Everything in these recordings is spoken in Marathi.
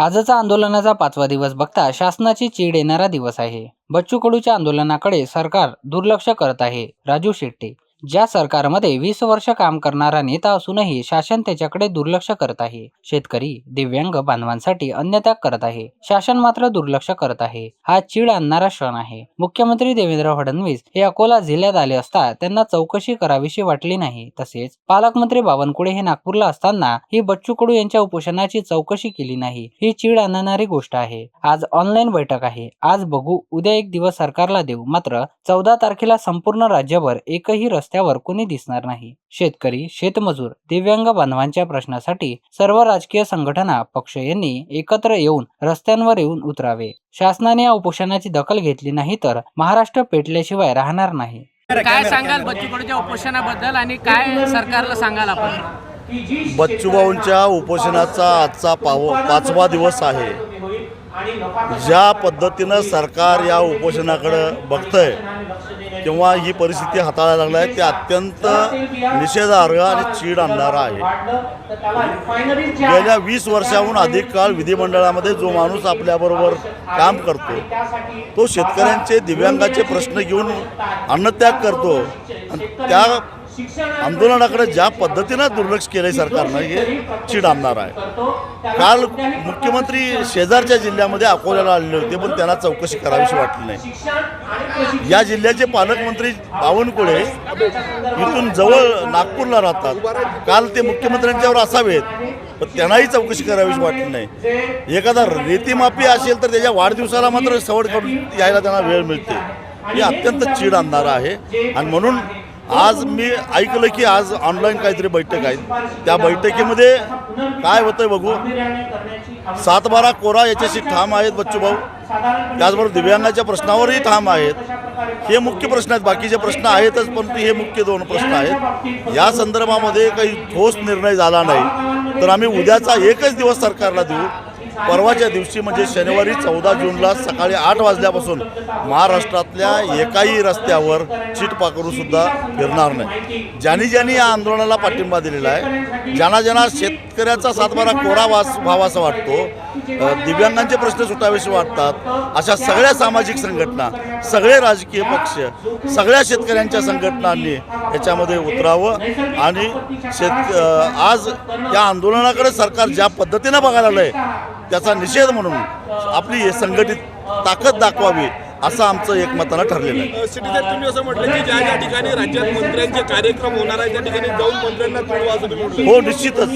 आजचा आंदोलनाचा पाचवा दिवस बघता शासनाची चीड येणारा दिवस आहे. बच्चू कडूच्या आंदोलनाकडे सरकार दुर्लक्ष करत आहे. राजू शेट्टी ज्या सरकारमध्ये वीस वर्ष काम करणारा नेता असूनही शासन त्याच्याकडे दुर्लक्ष करत आहे. शेतकरी दिव्यांग बांधवांसाठी अन्नत्याग करत आहे. शासन मात्र दुर्लक्ष करत आहे. हा चीड आणणारा क्षण आहे. मुख्यमंत्री देवेंद्र फडणवीस हे अकोला जिल्ह्यात आले असता त्यांना चौकशी करावीशी वाटली नाही. तसेच पालकमंत्री बावनकुळे हे नागपूरला असताना ही बच्चू कडू यांच्या उपोषणाची चौकशी केली नाही. ही चीड आणणारी गोष्ट आहे. आज ऑनलाईन बैठक आहे. आज बघू. उद्या एक दिवस सरकारला देऊ. मात्र चौदा तारखेला संपूर्ण राज्यभर एकही रस्त्यावर कोणी दिसणार नाही. शेतकरी शेतमजूर दिव्यांग बांधवांच्या प्रश्नासाठी सर्व राजकीय संघटना पक्ष यांनी एकत्र येऊन रस्त्यांवर येऊन उतरावे. शासनाने या उपोषणाची दखल घेतली नाही तर महाराष्ट्र पेटल्याशिवाय राहणार नाही. काय सांगाल बच्चू कडूच्या उपोषणाबद्दल आणि काय सरकारला सांगाल आपण? बच्चूभाऊंच्या उपोषणाचा आजचा पाव पाचवा दिवस आहे. ज्या पद्धतीनं सरकार या उपोषणाकडं बघतंय किंवा ही परिस्थिती हाताळायला लागला आहे ते अत्यंत निषेधार्ह आणि चीड आणणारा आहे. गेल्या वीस वर्षाहून अधिक काळ विधिमंडळामध्ये जो माणूस आपल्याबरोबर काम करतो तो शेतकऱ्यांचे दिव्यांगाचे प्रश्न घेऊन अन्नत्याग करतो. आणि त्या आंदोलनाकडे ज्या पद्धतीनं दुर्लक्ष केलंय सरकारनं हे चीड आणणार आहे. काल मुख्यमंत्री शेजारच्या जिल्ह्यामध्ये अकोल्याला आलेले होते पण त्यांना चौकशी करावीशी वाटली नाही. या जिल्ह्याचे पालकमंत्री बावनकुळे इथून जवळ नागपूरला राहतात. काल ते मुख्यमंत्र्यांच्यावर असावेत पण त्यांनाही चौकशी करावीशी वाटली नाही. एखादा रेतीमाफी असेल तर त्याच्या वाढदिवसाला मात्र सवड करून यायला त्यांना वेळ मिळते. हे अत्यंत चीड आणणारं आहे. आणि म्हणून आज मी ऐकलं की आज ऑनलाईन काहीतरी बैठक आहे. त्या बैठकीमध्ये काय होतंय बघू. सातबारा कोरा याच्याशी ठाम आहेत बच्चूभाऊ त्याचबरोबर दिव्यांगाच्या प्रश्नावरही ठाम आहेत. हे मुख्य प्रश्न आहेत. बाकीचे प्रश्न आहेतच परंतु हे मुख्य दोन प्रश्न आहेत. या संदर्भामध्ये काही ठोस निर्णय झाला नाही. तर आम्ही उद्याचा एकच दिवस सरकारला देऊ. परवाच्या दिवशी म्हणजे शनिवारी चौदा जूनला सकाळी आठ वाजल्यापासून महाराष्ट्रातल्या एकाही रस्त्यावर चिट सुद्धा फिरणार नाही. ज्यांनी ज्यांनी या आंदोलनाला पाठिंबा दिलेला आहे ज्यांना ज्यांना शेतकऱ्याचा सातबारा कोरा वास व्हावासा वाटतो दिव्यांगांचे प्रश्न सुटावेसे वाटतात अशा सगळ्या सामाजिक संघटना सगळे राजकीय पक्ष सगळ्या शेतकऱ्यांच्या संघटनांनी याच्यामध्ये उतरावं आणि शेत आज या आंदोलनाकडे सरकार ज्या पद्धतीनं बघायला आलंय त्याचा निषेध म्हणून आपली संघटित ताकद दाखवावी असं आमचं एकमतानं ठरलेलं आहे. सिटीजन तुम्ही असं म्हटलं की ज्या ज्या ठिकाणी राज्यात मंत्र्यांचे कार्यक्रम होणार आहे त्या ठिकाणी जाऊन मंत्र्यांना तुडवा असं तुम्ही म्हटलं हो निश्चितच.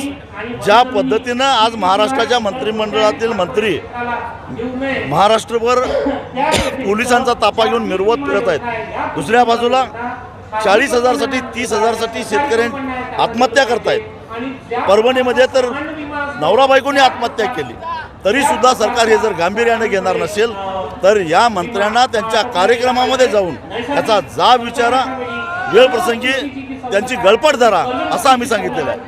ज्या पद्धतीनं आज महाराष्ट्राच्या मंत्रिमंडळातील मंत्री महाराष्ट्रभर पोलिसांचा तापा घेऊन मिरवत फिरत आहेत. दुसऱ्या बाजूला चाळीस हजारसाठी तीस हजारसाठी शेतकऱ्यां आत्महत्या करतायत. परभणीमध्ये तर नवरा बायकोने आत्महत्या केली. तरी सुद्धा सरकार हे जर गांभीर्याने घेणार नसेल तर या मंत्र्यांना त्यांच्या कार्यक्रमामध्ये जाऊन याचा जाब विचारा. वेळ प्रसंगी त्यांची गळपट धरा असं आम्ही सांगितलेलं आहे.